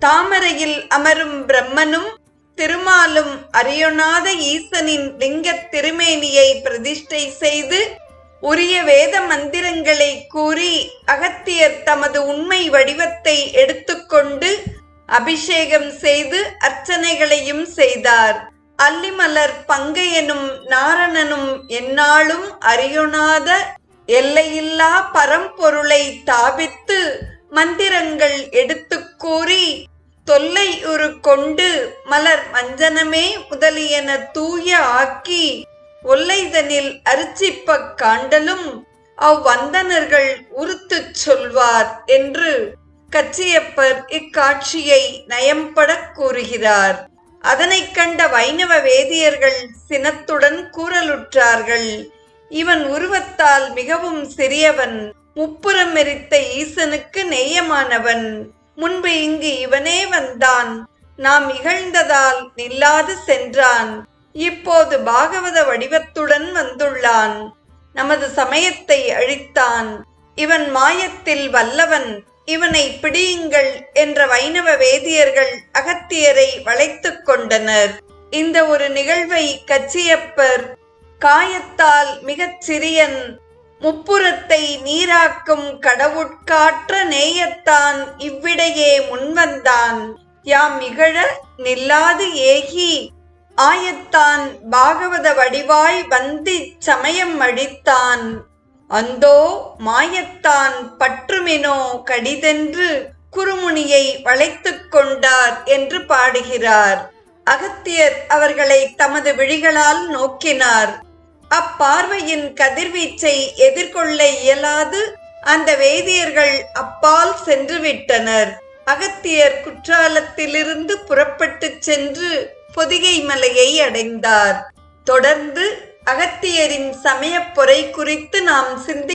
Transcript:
தாமரையில் அமரும் பிரம்மனும் திருமாலும் அறியொணாத ஈசனின் லிங்கத் திருமேனியை பிரதிஷ்டை செய்து உரிய வேத மந்திரங்களை கூறி அகத்தியர் தமது உண்மை வடிவத்தை எடுத்துக்கொண்டு அபிஷேகம் செய்து அர்ச்சனைகளையும் செய்தார். அல்லிமலர் பங்கையனும் நாரணனும் எந்நாளும் அறியொணாத எல்லையில்லா பரம்பொருளை தாபித்து மந்திரங்கள் எடுத்துக் கூறி தொல்லை உரு கொண்டு மலர் மஞ்சனமே முதலியன தூய ஆக்கி ஒல்லைதனில் அரிச்சிப்பக் காண்டலும் அவ்வந்தனர்கள் உறுத்துச் சொல்வார் என்று கச்சியப்பர் இக்காட்சியை நயம்படக் கூறுகிறார். அதனைக் கண்ட வைணவ வேதியர்கள் சினத்துடன் கூறலுற்றார்கள். இவன் உருவத்தால் மிகவும் சிறியவன் முப்புறம் எரித்த ஈசனுக்கு நேயமானவன். முன்பு இங்கு இவனே வந்தான். நாம் இகழ்ந்ததால் நில்லாது சென்றான். இப்போது பாகவத வடிவத்துடன் வந்துள்ளான். நமது சமயத்தை அழித்தான். இவன் மாயத்தில் வல்லவன். இவனை பிடியுங்கள் என்ற வைணவ வேதியர்கள் அகத்தியரை வளைத்துக் கொண்டனர். இந்த ஒரு நிகழ்வை கச்சியப்பர் காயத்தால் மிகச் சிறியன் முப்புறத்தை நீராக்கும் கடவுட்காற்ற நேயத்தான் இவ்விடையே முன்வந்தான். யாம் இகழ நில்லாது ஏகி. ஆயத்தான் பாகவத வடிவாய் வந்து சமயம் அழித்தான். அந்தோ மாயத்தான் பற்றுமினோ கடிதென்று குறுமுனியை வளைத்து கொண்டார் என்று பாடுகிறார். அகத்தியர் அவர்களை தமது விழிகளால் நோக்கினார். அப்பார்வையின் கதிர்வீச்சை எதிர்கொள்ள இயலாது. அந்த வேதியர்கள் அப்பால் சென்று விட்டனர் அகத்தியர் குற்றாலத்திலிருந்து புறப்பட்டுச் சென்று பொதிகை மலையை அடைந்தார். தொடர்ந்து அகத்தியரின் சமயப் குறித்து நாம் சிந்தி